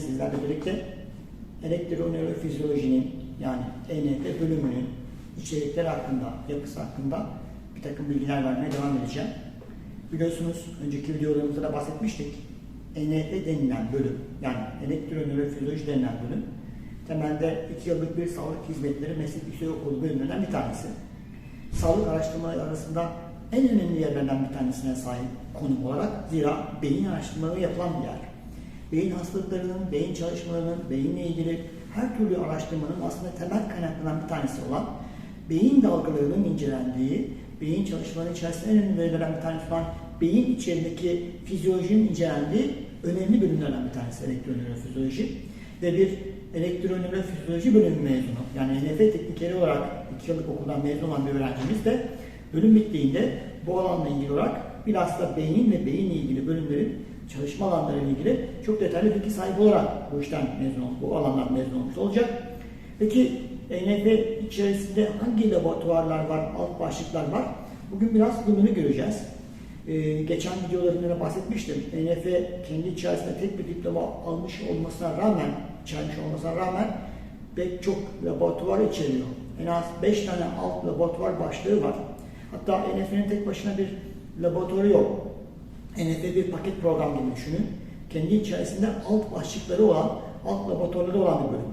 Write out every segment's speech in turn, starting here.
sizlerle birlikte elektronörofizyolojinin yani ENT bölümünün içerikleri hakkında, yapısı hakkında bir takım bilgiler vermeye devam edeceğim. Biliyorsunuz önceki videolarımızda da bahsetmiştik. ENT denilen bölüm yani elektronörofizyoloji denilen bölüm temelde 2 yıllık bir sağlık hizmetleri meslek yüksekokulu bölümlerinden bir tanesi. Sağlık araştırmaları arasında en önemli yerlerden bir tanesine sahip konum olarak zira beyin araştırmaları yapılan bir yer. Beyin hastalıklarının, beyin çalışmalarının, beyinle ilgili her türlü araştırmanın aslında temel kaynaklarından bir tanesi olan beyin dalgalarının incelendiği, beyin çalışmalarının içerisinde en önemli verilerden bir tanesi olan beyin içerisindeki fizyolojinin incelendiği önemli bölümlerden bir tanesi elektronörofizyoloji ve bir elektronörofizyoloji bölümü mezunu yani NF teknikeri olarak 2 yıllık okuldan mezun olan bir öğrencimiz de bölüm bittiğinde bu alanla ilgili olarak bilhassa beynin ve beyinle ilgili bölümlerin çalışma alanları ile ilgili çok detaylı bilgi sahibi olarak bu işten mezun olmuş, bu alandan mezun olmuş olacak. Peki ENF içerisinde hangi laboratuvarlar var, alt başlıklar var? Bugün biraz bunları göreceğiz. Ee, geçen videolarımda da bahsetmiştim. ENF kendi içerisinde tek bir diploma almış olmasına rağmen, içermiş olmasına rağmen pek çok laboratuvar içeriyor. En az 5 tane alt laboratuvar başlığı var. Hatta ENF'nin tek başına bir laboratuvarı yok. NF bir paket program gibi düşünün. Kendi içerisinde alt başlıkları olan, alt laboratuvarları olan bir bölüm.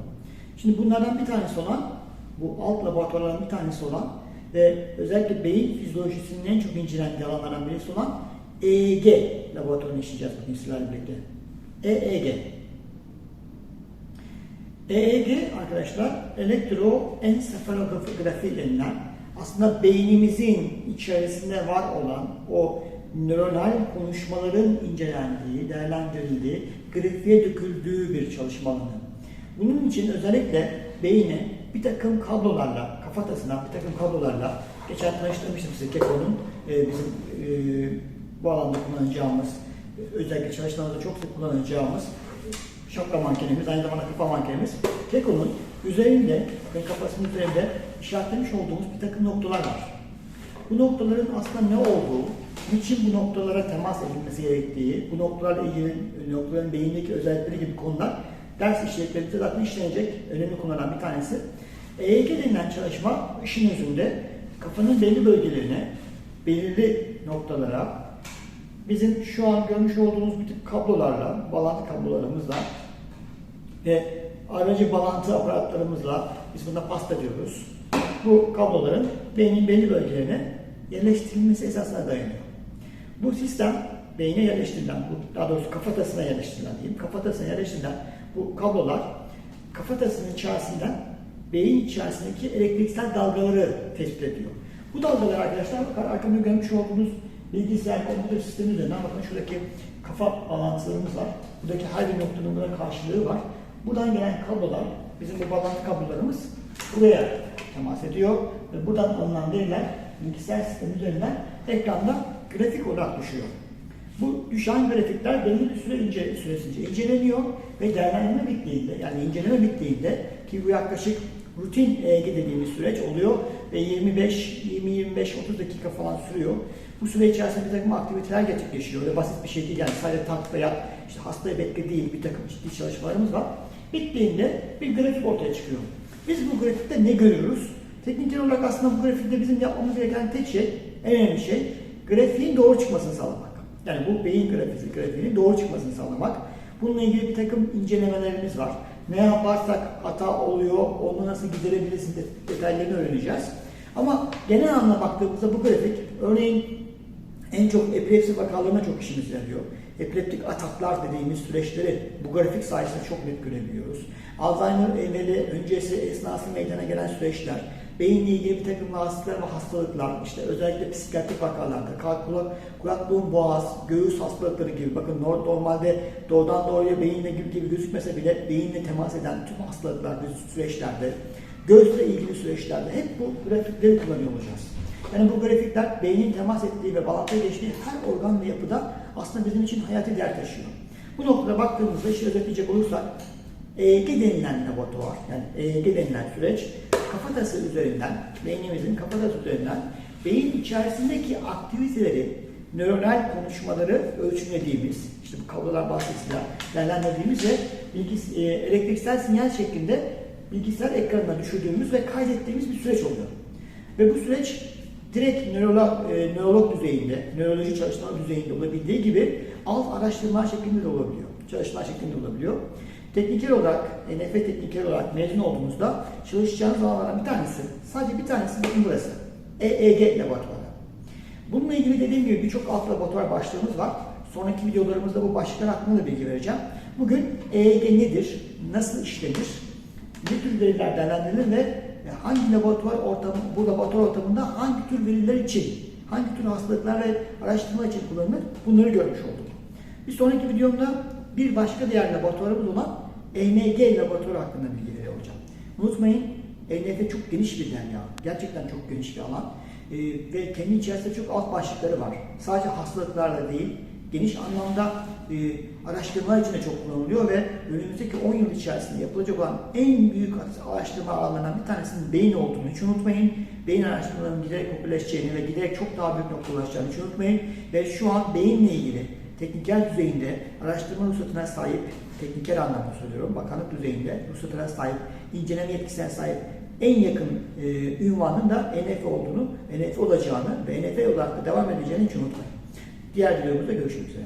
Şimdi bunlardan bir tanesi olan, bu alt laboratuvarlardan bir tanesi olan ve özellikle beyin fizyolojisinin en çok incelendiği alanlardan birisi olan EEG laboratuvarını işleyeceğiz bugün sizlerle birlikte. EEG. EEG arkadaşlar elektroensefalografi denilen aslında beynimizin içerisinde var olan o nöronal konuşmaların incelendiği, değerlendirildiği, grafiğe döküldüğü bir çalışma alanı. Bunun için özellikle beyine bir takım kablolarla, kafatasından bir takım kablolarla, geçen tanıştırmıştım size Keko'nun e, bizim e, bu alanda kullanacağımız, özellikle çalışmalarda çok sık kullanacağımız şapka mankenimiz, aynı zamanda kafa mankenimiz. Keko'nun üzerinde ve kafasının üzerinde işaretlemiş olduğumuz bir takım noktalar var. Bu noktaların aslında ne olduğu, niçin bu noktalara temas edilmesi gerektiği, bu noktalarla ilgili noktaların beyindeki özellikleri gibi konular ders işleyeceklerimizde zaten işlenecek önemli konulardan bir tanesi. EEG denilen çalışma işin özünde kafanın belli bölgelerine, belirli noktalara bizim şu an görmüş olduğumuz tip kablolarla, bağlantı kablolarımızla ve aracı bağlantı aparatlarımızla biz buna pasta diyoruz. Bu kabloların beynin belli bölgelerine yerleştirilmesi esasına dayanıyor. Bu sistem beyne yerleştirilen, bu, daha doğrusu kafatasına yerleştirilen diyeyim, kafatasına yerleştirilen bu kablolar kafatasının içerisinden beyin içerisindeki elektriksel dalgaları tespit ediyor. Bu dalgalar arkadaşlar arkamda görmüş olduğunuz bilgisayar kompütür sistemi üzerinden bakın şuradaki kafa bağlantılarımız var. Buradaki her bir noktanın buna karşılığı var. Buradan gelen kablolar, bizim bu bağlantı kablolarımız buraya temas ediyor ve buradan alınan veriler bilgisayar sistemi üzerinden ekranda grafik olarak düşüyor. Bu düşen grafikler belli bir süre ince, süresince inceleniyor ve değerlendirme bittiğinde yani inceleme bittiğinde ki bu yaklaşık rutin EEG dediğimiz süreç oluyor ve 25, 20-25, 30 dakika falan sürüyor. Bu süre içerisinde bir takım aktiviteler gerçekleşiyor. Öyle basit bir şey değil yani sadece tak veya işte hastayı bekle değil bir takım ciddi çalışmalarımız var. Bittiğinde bir grafik ortaya çıkıyor. Biz bu grafikte ne görüyoruz? Teknik olarak aslında bu grafikte bizim yapmamız gereken tek şey, en önemli şey grafiğin doğru çıkmasını sağlamak. Yani bu beyin grafisi, grafiğinin doğru çıkmasını sağlamak. Bununla ilgili bir takım incelemelerimiz var. Ne yaparsak hata oluyor, onu nasıl giderebiliriz detaylarını öğreneceğiz. Ama genel anlamda baktığımızda bu grafik, örneğin en çok epilepsi vakalarına çok işimiz yarıyor. Epileptik ataklar dediğimiz süreçleri bu grafik sayesinde çok net görebiliyoruz. Alzheimer evveli, öncesi, esnası meydana gelen süreçler, beyinle ilgili bir takım rahatsızlıklar ve hastalıklar, işte özellikle psikiyatrik vakalarda, kalp, kulak, kulak, burun, boğaz, göğüs hastalıkları gibi, bakın normalde doğrudan doğruya beyinle gibi, gibi gözükmese bile beyinle temas eden tüm hastalıklar süreçlerde, göğüsle ilgili süreçlerde hep bu grafikleri kullanıyor olacağız. Yani bu grafikler beynin temas ettiği ve bağlantıya geçtiği her organ ve yapıda aslında bizim için hayati değer taşıyor. Bu noktada baktığımızda işi özetleyecek olursak EEG denilen laboratuvar, yani EEG denilen süreç kafatası üzerinden, beynimizin kafatası üzerinden beyin içerisindeki aktiviteleri nöronal konuşmaları ölçümlediğimiz, işte bu kablolar vasıtasıyla değerlendirdiğimiz ve bilgis, e, elektriksel sinyal şeklinde bilgisayar ekranına düşürdüğümüz ve kaydettiğimiz bir süreç oluyor. Ve bu süreç direkt nörolog, e, nörolog düzeyinde, nöroloji çalışma düzeyinde olabildiği gibi alt araştırma şeklinde de olabiliyor. Çalışma şeklinde olabiliyor. Tekniker olarak, NF tekniker olarak mezun olduğumuzda çalışacağınız alanlardan bir tanesi, sadece bir tanesi bakın burası. EEG laboratuvarı. Bununla ilgili dediğim gibi birçok alt laboratuvar başlığımız var. Sonraki videolarımızda bu başlıklar hakkında da bilgi vereceğim. Bugün EEG nedir, nasıl işlenir, ne tür veriler değerlendirilir ve hangi laboratuvar ortamı, bu laboratuvar ortamında hangi tür veriler için, hangi tür hastalıklar ve araştırma için kullanılır bunları görmüş olduk. Bir sonraki videomda bir başka diğer laboratuvarımız olan ENG laboratuvarı hakkında bilgi veriyor olacağım. Unutmayın ENG çok geniş bir derya. Gerçekten çok geniş bir alan. Ee, ve kendi içerisinde çok alt başlıkları var. Sadece hastalıklarla değil, geniş anlamda e, araştırmalar için de çok kullanılıyor ve önümüzdeki 10 yıl içerisinde yapılacak olan en büyük araştırma alanlarından bir tanesinin beyin olduğunu hiç unutmayın. Beyin araştırmalarının giderek popülerleşeceğini ve giderek çok daha büyük noktalara ulaşacağını hiç unutmayın. Ve şu an beyinle ilgili tekniker düzeyinde araştırma ruhsatına sahip, tekniker anlamda söylüyorum, bakanlık düzeyinde ruhsatına sahip, inceleme yetkisine sahip en yakın e, ünvanın da NF olduğunu, NF olacağını ve NF olarak da devam edeceğini hiç unutmayın. Diğer videomuzda görüşmek üzere.